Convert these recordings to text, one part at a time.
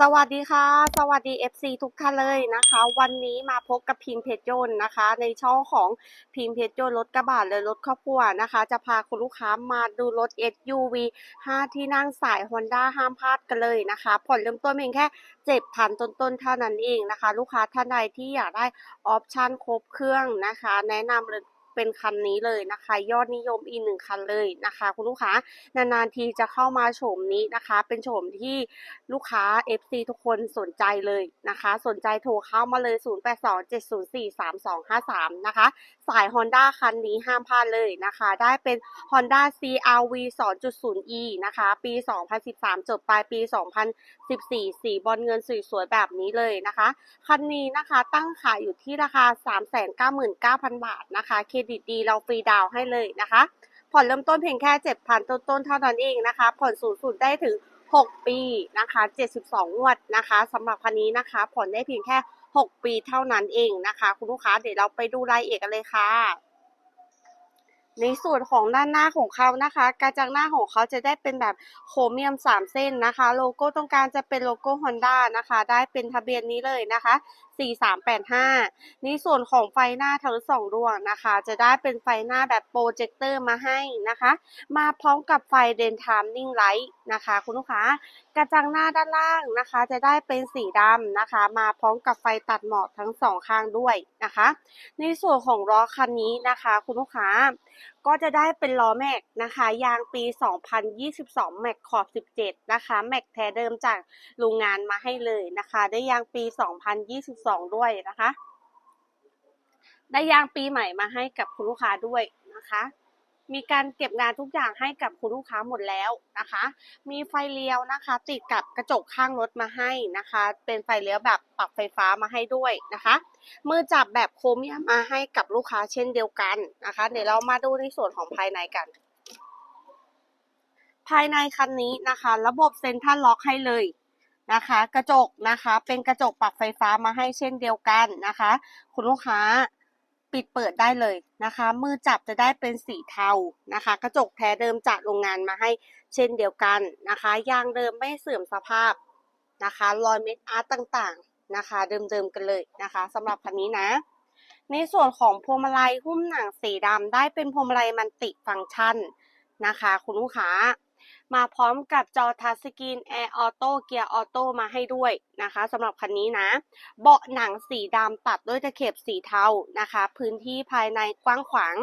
สวัสดีค่ะ สวัสดี FC ทุกท่านเลยนะคะ วันนี้มาพบกับพิมเพจโยนนะคะ ในช่องของพิมเพจโยนรถกระบะเลยรถครอบครัวนะคะ จะพาคุณลูกค้ามาดูรถ SUV 5 ที่นั่งสาย Honda ห้ามพลาดกันเลยนะคะผ่อนเริ่มต้นเพียงแค่7,000ต้นๆเท่านั้นเองนะคะ ลูกค้าท่านใดที่อยากได้ออปชั่นครบเครื่องนะคะ แนะนำเลย เป็นคันนี้เลยนะคะ ยอดนิยมอีกหนึ่งคันเลยนะคะ คุณลูกค้านานๆทีจะเข้ามาโฉมนี้นะคะ เป็นโฉมที่ลูกค้า FC ทุกคนสนใจเลยนะคะ สนใจโทรเข้ามาเลย 0827043253 นะคะสาย Honda คันนี้ห้ามพลาดเลยนะคะ ได้เป็น Honda CRV 2.0e นะคะ ปี 2013 จบปลายปี 2014 สีบอลเงินสวยๆแบบนี้เลยนะคะ คันนี้นะคะตั้งขายอยู่ที่ราคา 399,000 บาทนะคะ เครดิตดีเราฟรีดาวให้เลยนะคะ ผ่อนเริ่มต้นเพียงแค่ 7,000 ต้นๆเท่านั้นเองนะคะ ผ่อนสูงสุดได้ถึง 6 ปีนะคะ 72 งวดนะคะสำหรับคันนี้นะคะ ผ่อนได้เพียงแค่ 6 ปีเท่านั้นเองนะคะ คุณลูกค้าเดี๋ยวเราไปดูรายละเอียดกันเลยค่ะ ในส่วนของด้านหน้าของเขานะคะ กระจังหน้าของเขาจะได้เป็นแบบโครเมียม 3 เส้นนะคะ โลโก้ตรงกลางจะเป็นโลโก้ Honda นะคะ ได้เป็นทะเบียนนี้เลยนะคะ4385 ในส่วนของไฟหน้าทั้งสองดวงนะคะ จะได้เป็นไฟหน้าแบบโปรเจคเตอร์มาให้นะคะ มาพร้อมกับไฟเดนทามนิ่งไลท์นะคะ คุณลูกค้ากระจังหน้าด้านล่างนะคะ จะได้เป็นสีดำนะคะ มาพร้อมกับไฟตัดหมอกทั้งสองข้างด้วยนะคะ ในส่วนของล้อคันนี้นะคะ คุณลูกค้าก็จะได้เป็นล้อแม็กนะคะ ยางปี 2022 แม็กขอบ 17 นะคะ แม็กแท้เดิมจากโรงงานมาให้เลยนะคะ ได้ยางปี 2022 ด้วยนะคะ ได้ยางปีใหม่มาให้กับคุณลูกค้าด้วยนะคะ มีการเก็บงานทุกอย่างให้กับคุณลูกค้าหมดแล้วนะคะ มีไฟเลี้ยวนะคะ ติดกับกระจกข้างรถมาให้นะคะ เป็นไฟเลี้ยวแบบปรับไฟฟ้ามาให้ด้วยนะคะ มือจับแบบโครเมียมมาให้กับลูกค้าเช่นเดียวกันนะคะ เดี๋ยวเรามาดูในส่วนของภายในกัน ภายในคันนี้นะคะ ระบบเซ็นทรัลล็อกให้เลยนะคะ กระจกนะคะ เป็นกระจกปรับไฟฟ้ามาให้เช่นเดียวกันนะคะ คุณลูกค้า ปิดเปิดได้เลยนะคะ มือจับจะได้เป็นสีเทานะคะ กระจกแท้เดิมจากโรงงานมาให้เช่นเดียวกันนะคะ ยางเดิมไม่เสื่อมสภาพนะคะ รอยเม็ดอาร์ตต่างๆนะคะ เดิมๆกันเลยนะคะสำหรับคันนี้นะ ในส่วนของพวงมาลัยหุ้มหนังสีดำได้เป็นพวงมาลัยมันติฟังก์ชันนะคะ คุณลูกค้า มาพร้อมกับจอทัชสกรีนแอร์ออโต้เกียร์ออโต้มาให้ด้วยนะคะสำหรับคันนี้นะ เบาะหนังสีดำตัดด้วยตะเข็บสีเทานะคะ พื้นที่ภายในกว้างขวาง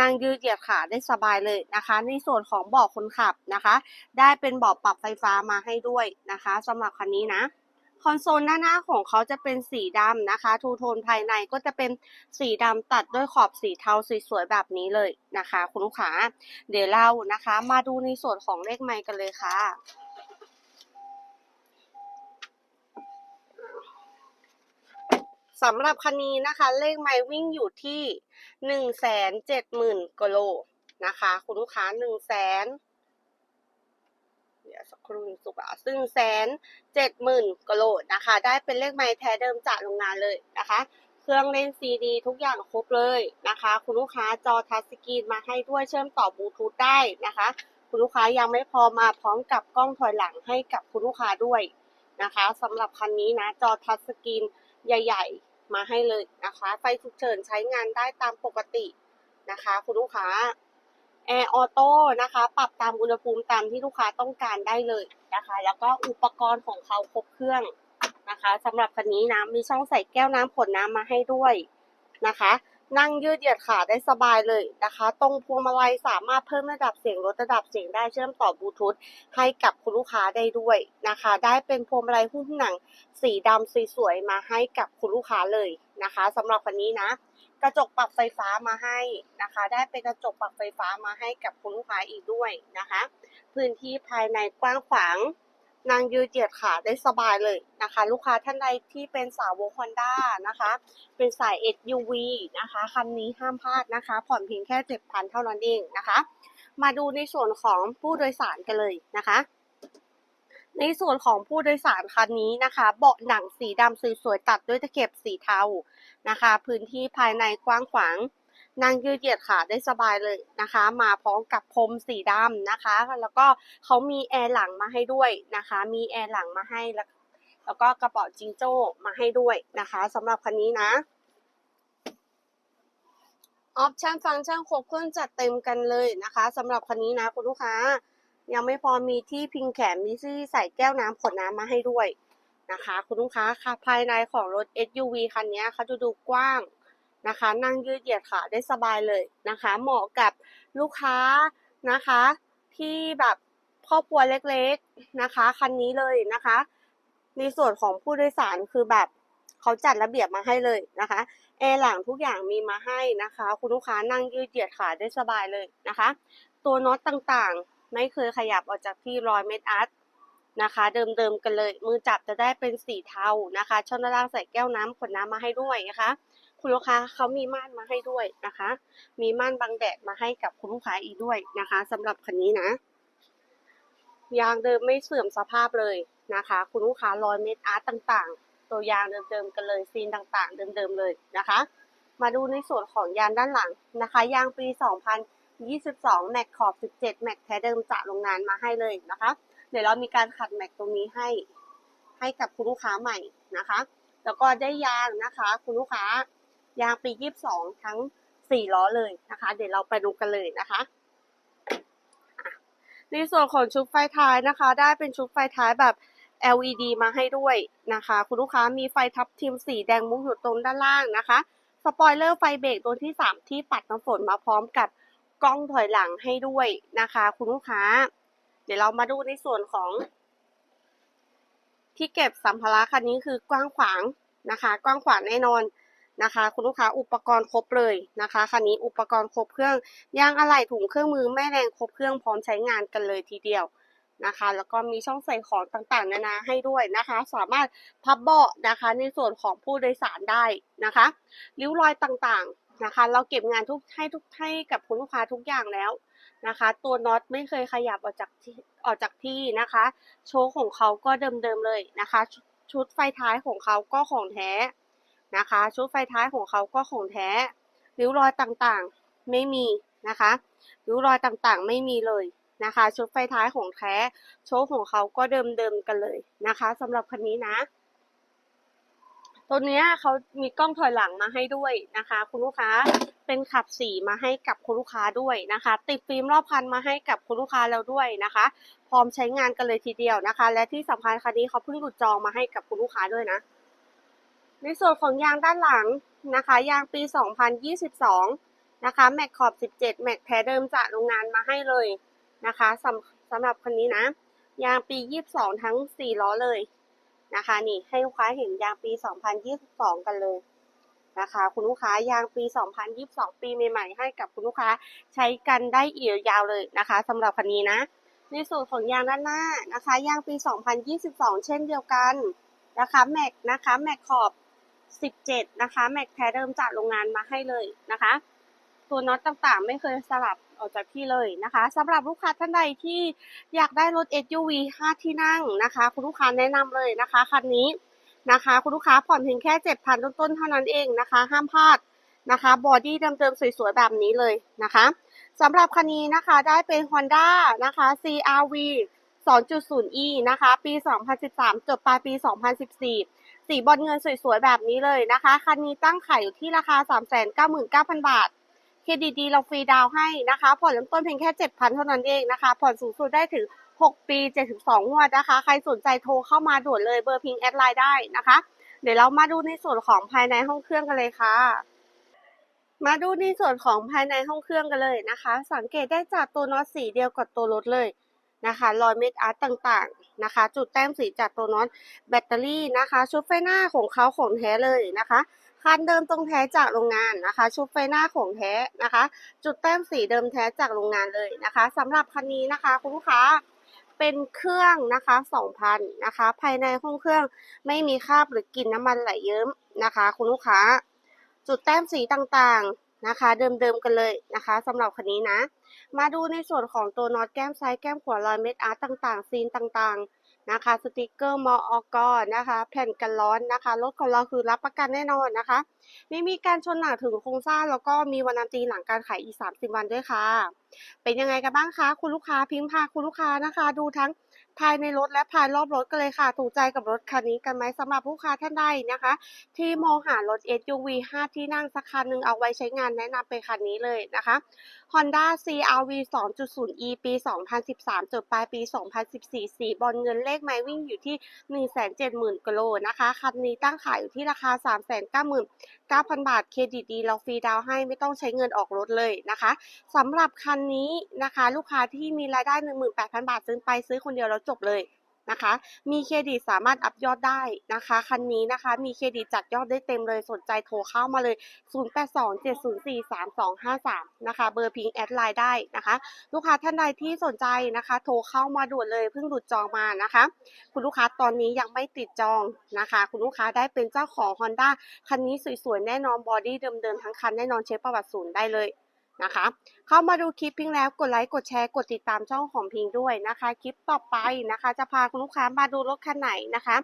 นั่งยืดเหยียดขาได้สบายเลยนะคะ ในส่วนของเบาะคนขับนะคะ ได้เป็นเบาะปรับไฟฟ้ามาให้ด้วยนะคะสำหรับคันนี้นะ คอนโซลหน้าหน้าของเขาจะเป็นสีดำนะคะ ทูโทนภายในก็จะเป็นสีดำตัดด้วยขอบสีเทาสวยๆแบบนี้เลยนะคะ คุณลูกค้า เดี๋ยวเรานะคะ มาดูในส่วนของเลขไมค์กันเลยค่ะสำหรับคันนี้นะคะ เลขไมล์วิ่งอยู่ที่หนึ่งแสนเจ็ดหมื่นกิโลนะคะ คุณลูกค้าหนึ่งแสน รู่หนึงสุกอะซึ่งแสนเจ็ดหมื่นกโลนะคะ ได้เป็นเลขไมล์แท้เดิมจากโรงงานเลยนะคะ เครื่องเล่นซีดีทุกอย่างครบเลยนะคะ คุณลูกค้าจอทัชสกรีนมาให้ด้วยเชื่อมต่อบลูทูธได้นะคะ คุณลูกค้ายังไม่พอมาพร้อมกับกล้องถอยหลังให้กับคุณลูกค้าด้วยนะคะสำหรับคันนี้นะจอทัชสกรีนใหญ่ ๆ มาให้เลยนะคะ ไฟฉุกเฉินใช้งานได้ตามปกตินะคะ คุณลูกค้า แอร์ออโต้นะคะ ปรับตามอุณหภูมิตามที่ลูกค้าต้องการได้เลยนะคะ แล้วก็อุปกรณ์ของเขาครบเครื่องนะคะสำหรับคันนี้นะมีช่องใส่แก้วน้ำผลน้ำมาให้ด้วยนะคะ นั่งยืดเหยียดขาได้สบายเลยนะคะ ตรงพวงมาลัยสามารถเพิ่มระดับเสียงลดระดับเสียงได้เชื่อมต่อบลูทูธให้กับคุณลูกค้าได้ด้วยนะคะ ได้เป็นพวงมาลัยหุ้มหนัง สีดำสวยๆมาให้กับคุณลูกค้าเลยนะคะสำหรับวันนี้นะ กระจกปรับไฟฟ้ามาให้นะคะ ได้เป็นกระจกปรับไฟฟ้ามาให้กับคุณลูกค้าอีกด้วยนะคะ พื้นที่ภายในกว้างขวางนางยืดเหยียดขาได้สบายเลยนะคะ ลูกค้าท่านใดที่เป็นสาวกฮอนด้านะคะ เป็นสาย SUV นะคะคันนี้ห้ามพลาดนะคะ ผ่อนเพียงแค่7,000เท่านั้นเองนะคะ มาดูในส่วนของผู้โดยสารกันเลยนะคะ ในส่วนของผู้โดยสารคันนี้นะคะ เบาะหนังสีดำสวยๆตัดด้วยตะเข็บสีเทา นะคะ พื้นที่ภายในกว้างขวางนั่งยืดเหยียดขาได้สบายเลยนะคะ มาพร้อมกับพรมสีดำนะคะ แล้วก็เขามีแอร์หลังมาให้ด้วยนะคะ มีแอร์หลังมาให้แล้วแล้วก็กระเป๋าจิงโจ้มาให้ด้วยนะคะสำหรับคันนี้นะออปชั่นฟังก์ชันครบเครื่องจัดเต็มกันเลยนะคะสำหรับคันนี้นะคุณลูกค้า ยังไม่พอมีที่พิงแขนมีที่ใส่แก้วน้ำขวดน้ำมาให้ด้วย นะคะ คุณลูกค้าค่ะภายในของรถ SUV คันนี้เขาจะดูกว้างนะคะ นั่งยืดเหยียดขาได้สบายเลยนะคะ เหมาะกับลูกค้านะคะ ที่แบบครอบครัวเล็กๆนะคะ คันนี้เลยนะคะ ในส่วนของผู้โดยสารคือแบบเขาจัดระเบียบมาให้เลยนะคะแอร์หลังทุกอย่างมีมาให้นะคะ คุณลูกค้านั่งยืดเหยียดขาได้สบายเลยนะคะ ตัวน็อตต่างๆ ไม่เคยขยับออกจากที่รอยเม็ดอัด นะคะ เดิมๆกันเลย มือจับจะได้เป็นสีเทานะคะ ช่องด้านล่างใส่แก้วน้ำขวดน้ำมาให้ด้วยนะคะ คุณลูกค้าเขามีม่านมาให้ด้วยนะคะ มีม่านบังแดดมาให้กับคุณลูกค้าอีกด้วยนะคะสำหรับคันนี้นะยางเดิมไม่เสื่อมสภาพเลยนะคะ คุณลูกค้ารอยเม็ดอาร์ตต่างๆ ตัวยางเดิมๆกันเลยซีนต่างๆ เดิมๆเลยนะคะ มาดูในส่วนของยางด้านหลังนะคะ ยางปี 2022 แม็กขอบ 17 แม็กแท้เดิมจากโรงงานมาให้เลยนะคะ เดี๋ยวเรามีการขัดแม็กตรงนี้ให้ให้กับคุณลูกค้าใหม่นะคะ แล้วก็ได้ยางนะคะ คุณลูกค้ายางปี22ทั้ง4ล้อเลยนะคะ เดี๋ยวเราไปดูกันเลยนะคะในส่วนของชุดไฟท้ายนะคะ ได้เป็นชุดไฟท้ายแบบ LED มาให้ด้วยนะคะ คุณลูกค้ามีไฟทับทิมสีแดงมุกอยู่ตรงด้านล่างนะคะสปอยเลอร์ไฟเบรกตัวที่ 3 ที่ปัดน้ำฝนมาพร้อมกับกล้องถอยหลังให้ด้วยนะคะ คุณลูกค้า เดี๋ยวเรามาดูในส่วนของ ที่เก็บสัมภาระคันนี้คือกว้างขวางนะคะ กว้างขวางแน่นอนนะคะ คุณลูกค้าอุปกรณ์ครบเลยนะคะคันนี้อุปกรณ์ครบเครื่องยางอะไหล่ถุงเครื่องมือแม่แรงครบเครื่องพร้อมใช้งานกันเลยทีเดียวนะคะ แล้วก็มีช่องใส่ของต่างๆ นานาให้ด้วยนะคะ สามารถพับเบาะนะคะ ในส่วนของผู้โดยสารได้นะคะริ้วรอยต่างๆนะคะ เราเก็บงานทุกให้ทุกให้กับคุณลูกค้าทุกอย่างแล้ว นะคะ ตัวน็อตไม่เคยขยับออกจากที่ออกจากที่นะคะ โชว์ของเขาก็เดิมๆเลยนะคะ ชุดไฟท้ายของเขาก็ของแท้นะคะ ชุดไฟท้ายของเขาก็ของแท้ริ้วรอยต่างๆไม่มีนะคะริ้วรอยต่างๆไม่มีเลยนะคะ ชุดไฟท้ายของแท้ โชว์ของเขาก็เดิมๆกันเลยนะคะสำหรับคันนี้นะตัวนี้เขามีกล้องถอยหลังมาให้ด้วยนะคะ คุณลูกค้า เป็นขับสีมาให้กับคุณลูกค้าด้วยนะคะ ติดฟิล์มรอบคันมาให้กับคุณลูกค้าแล้วด้วยนะคะ พร้อมใช้งานกันเลยทีเดียวนะคะ และที่สำคัญคันนี้เขาเพิ่งหลุดจองมาให้กับคุณลูกค้าด้วยนะ ในส่วนของยางด้านหลังนะคะ ยางปี 2022 นะคะแม็กขอบ 17 แม็กแท้เดิมจากโรงงานมาให้เลยนะคะสำสำหรับคันนี้นะ ยางปี 22 ทั้ง 4 ล้อเลยนะคะ นี่ให้ลูกค้าเห็นยางปี 2022 กันเลย นะคะ คุณลูกค้ายางปี 2022 ปีใหม่ๆ ให้กับคุณลูกค้าใช้กันได้เอีกยาวเลยนะคะสำหรับคันนี้นะ ในส่วนของยางด้านหน้านะคะ ยางปี 2022 เช่นเดียวกันนะคะแม็กนะคะแม็กขอบ 17 นะคะแม็กแท้เดิมจากโรงงานมาให้เลยนะคะ ตัวน็อตต่างๆ ไม่เคยสลับออกจากที่เลยนะคะสำหรับลูกค้าท่านใดที่อยากได้รถ SUV 5 ที่นั่งนะคะ คุณลูกค้าแนะนำเลยนะคะคันนี้ นะคะ คุณลูกค้าผ่อนเพียงแค่7,000ต้นๆเท่านั้นเองนะคะ ห้ามพลาดนะคะบอดี้เดิมๆสวยๆแบบนี้เลยนะคะสำหรับคันนี้นะคะได้เป็น Honda นะคะ CRV 2.0e นะคะ ปี 2013 จบปลายปี 2014 สีบอลเงินสวยๆ แบบนี้เลยนะคะ คันนี้ตั้งขายอยู่ที่ราคา 399,000 บาท เครดิตดีเราฟรีดาวให้นะคะ ผ่อนเริ่มต้นเพียงแค่ 7,000 เท่านั้นเองนะคะ ผ่อนสูงสุดได้ถึง 6 ปี 72 งวดนะคะ ใครสนใจโทรเข้ามาด่วนเลยเบอร์พิงแอดไลน์ได้นะคะ เดี๋ยวเรามาดูในส่วนของภายในห้องเครื่องกันเลยค่ะ มาดูในส่วนของภายในห้องเครื่องกันเลยนะคะ สังเกตได้จากตัวน็อตสีเดียวกับตัวรถเลยนะคะรอยเม็ดอาร์ตต่างๆนะคะ จุดแต้มสีจากตัวน็อตแบตเตอรี่นะคะ ชุดไฟหน้าของเขาของแท้เลยนะคะคันเดิมตรงแท้จากโรงงานนะคะ ชุดไฟหน้าของแท้นะคะ จุดแต้มสีเดิมแท้จากโรงงานเลยนะคะสำหรับคันนี้นะคะ คุณลูกค้า เป็นเครื่องนะคะ2,000นะคะ ภายในห้องเครื่องไม่มีคราบหรือกลิ่นน้ำมันไหลเยิ้มนะคะ คุณลูกค้า จุดแต้มสีต่างๆนะคะ เดิมๆกันเลยนะคะสำหรับคันนี้นะ มาดูในส่วนของตัวน็อตแก้มซ้ายแก้มขวารอยเม็ดอาร์ตต่างๆ ซีนต่างๆ นะคะสติกเกอร์มออกอนะคะ แผ่นกันร้อนนะคะรถของเราคือรับประกันแน่นอนนะคะ ไม่มีการชนหนักถึงโครงสร้างแล้วก็มีวันนันตีหลังการขายอีก 30 วันด้วยค่ะ เป็นยังไงกันบ้างคะ คุณลูกค้าพิมพ์พาคุณลูกค้านะคะ ดูทั้ง ภายในรถและภายรอบรถกันเลยค่ะ ถูกใจกับรถคันนี้กันไหมสำหรับลูกค้าท่านใดนะคะ ที่มองหารถ SUV 5 ที่นั่งสักคันหนึ่งเอาไว้ใช้งานแนะนำเป็นคันนี้เลยนะคะ Honda CRV 2.0e ปี 2013 จดปลายปี 2014 สีบอลเงินเลขไม้วิ่งอยู่ที่ 170,000กิโลนะคะ คันนี้ตั้งขายอยู่ที่ราคา 399,000 บาท เครดิตดีเราฟรีดาวให้ไม่ต้องใช้เงินออกรถเลยนะคะสำหรับคันนี้นะคะ ลูกค้าที่มีรายได้ 18,000 บาทซื้อไปซื้อคนเดียวแล้วจบเลยนะคะ มีเครดิตสามารถอัพยอดได้นะคะ คันนี้นะคะ มีเครดิตจัดยอดได้เต็มเลย สนใจโทรเข้ามาเลย 0827043253 นะคะ เบอร์พิงแอดไลน์ได้นะคะ ลูกค้าท่านใดที่สนใจนะคะ โทรเข้ามาด่วนเลย เพิ่งหลุดจองมานะคะ คุณลูกค้าตอนนี้ยังไม่ติดจองนะคะ คุณลูกค้าได้เป็นเจ้าของ Honda คันนี้สวยๆ แน่นอน บอดี้เดิมๆ ทั้งคันแน่นอนเช็คประวัติศูนย์ได้เลย นะคะ เข้ามาดูคลิปพิงแล้วกดไลค์กดแชร์กดติดตามช่องของพิงด้วยนะคะ คลิปต่อไปนะคะ จะพาคุณลูกค้ามาดูรถคันไหนนะคะ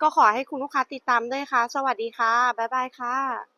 ก็ขอให้คุณลูกค้าติดตามด้วยค่ะ สวัสดีค่ะบ๊ายบายค่ะ